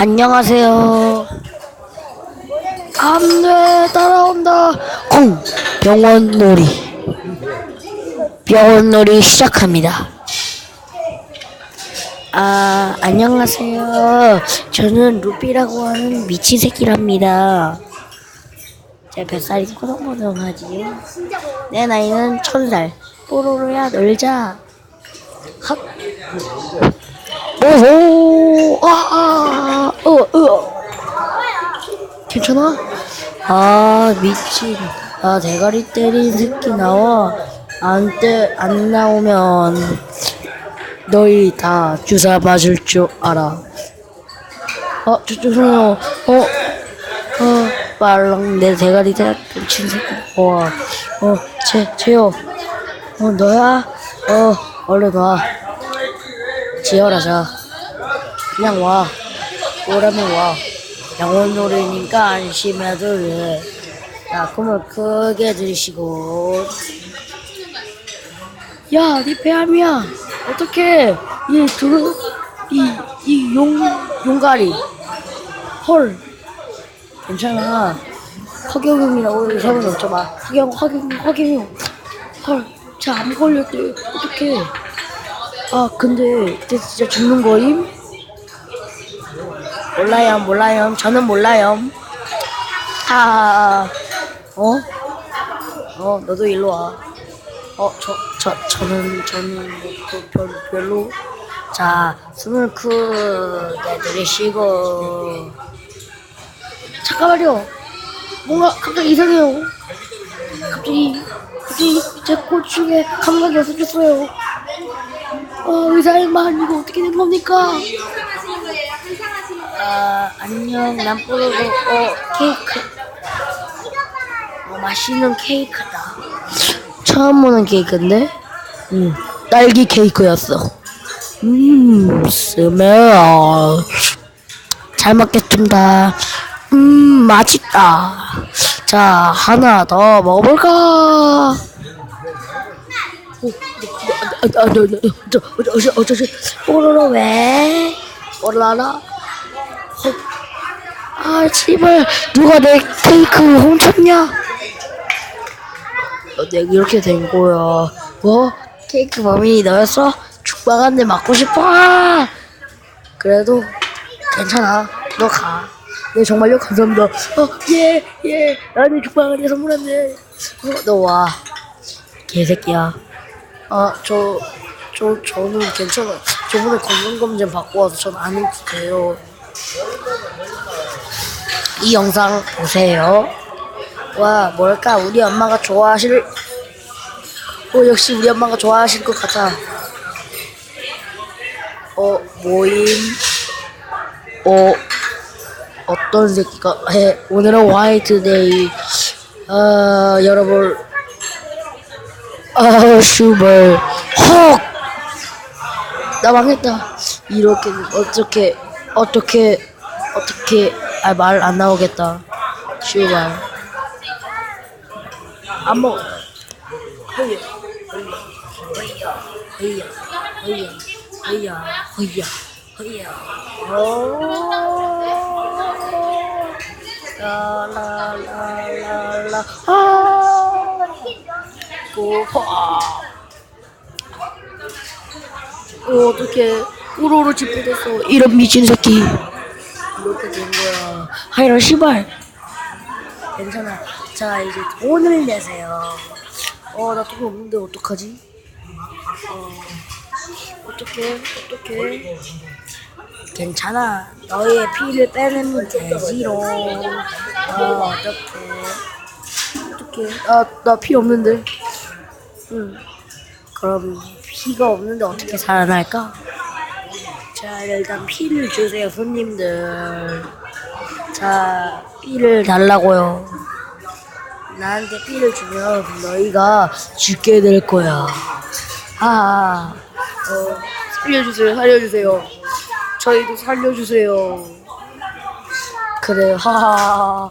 안녕하세요. 안돼 따라온다. 콩 병원 놀이. 병원 놀이 시작합니다. 아 안녕하세요. 저는 루피라고 하는 미친 새끼랍니다. 제 뱃살이 포동포동하지요. 내 나이는 천 살. 뽀로로야 놀자. 헛. 오호 아, 아. 괜찮아? 아, 미친. 아, 대가리 때린 새끼 나와. 안 때, 안 나오면 너희 다 주사 맞을 줄 알아. 어, 저, 죄송해요. 어, 어, 말랑 내 대가리 때 미친 새끼. 와, 어, 제, 제요. 어, 너야? 어, 얼른 와. 지어라자. 그냥 와. 오라면 와. 영혼 노래니까 안심해도 돼. 자, 꿈을 크게 들이쉬고. 야, 네 배암이야. 어떡해. 이 두, 이, 이 용, 용가리. 헐. 괜찮아. 허경영이라고 세번 넘쳐봐. 허경, 허경, 허경영. 헐. 쟤안 걸렸대. 어떡해. 아 근데 그때 진짜 죽는 거임? 몰라요 몰라요 저는 몰라요 아 어? 어 너도 일로 와 어, 저, 저, 저는, 저는, 그, 별, 별로. 자, 숨을 크게 들이쉬고. 잠깐만요. 뭔가 갑자기 이상해요. 갑자기, 갑자기 제 고충에 감각이 없어졌어요. 어, 의사일만 이거 어떻게 된 겁니까? 아, 안녕. 난 뽀로로, 어, 케이크. 어, 맛있는 케이크다. 처음 보는 케이크인데? 음, 딸기 케이크였어. 음, 스멜. 잘 먹겠습니다. 음, 맛있다. 자, 하나 더 먹어볼까? 아, 아, 저, 저, 저, 저, 저, 저, 저, 뽀로로 왜? 올라라? 헉. 아, 제발 누가 내 케이크 훔쳤냐? 어, 내가 이렇게 된 거야. 뭐? 케이크 범인이 너였어? 대 맞고 싶어? 그래도 괜찮아. 너 가. 네, 정말요? 감사합니다. 어, 예, 예. 나한테 죽방 한대 선물한대. 어, 너 와. 개새끼야. 아, 저, 저, 저 는 괜찮아. 저번에 건강 검진 받고 와서 전 안 해도 돼요. 이 영상 보세요. 와, 뭘까? 우리 엄마가 좋아하실, 어, 역시 우리 엄마가 좋아하실 것 같아. 어, 모임, 어, 어떤 새끼가 해. 오늘은 화이트데이. 아, 여러분. 아, 슈벌. 헉! 나 망했다. 이렇게, 어떻게, 어떻게, 어떻게, 아, 말 안 나오겠다. 슈벌. 안 먹어. 허야, 허야, 허야, 허야, 허야, 허야, 허야. 라라라라라. 아. 고파. 어, 해. 우르르 집부됐어. 이런 미친 새끼. 이렇게 된 거야. 아, 이런 씨발. 괜찮아. 자, 이제 돈을 내세요. 어, 나 돈 없는데 어떡하지? 어, 어떡해, 어떡해. 괜찮아. 너의 피를 빼내면 되지롱. 어, 어떡해. 어떡해. 나, 나피 없는데. 응. 그럼 피가 없는데 어떻게 살아날까? 자, 일단 피를 주세요, 손님들. 자, 피를 달라고요. 나한테 피를 주면 너희가 죽게 될 거야. 아, 어, 살려주세요, 살려주세요. 저희도 살려주세요. 그래요, 하하하하.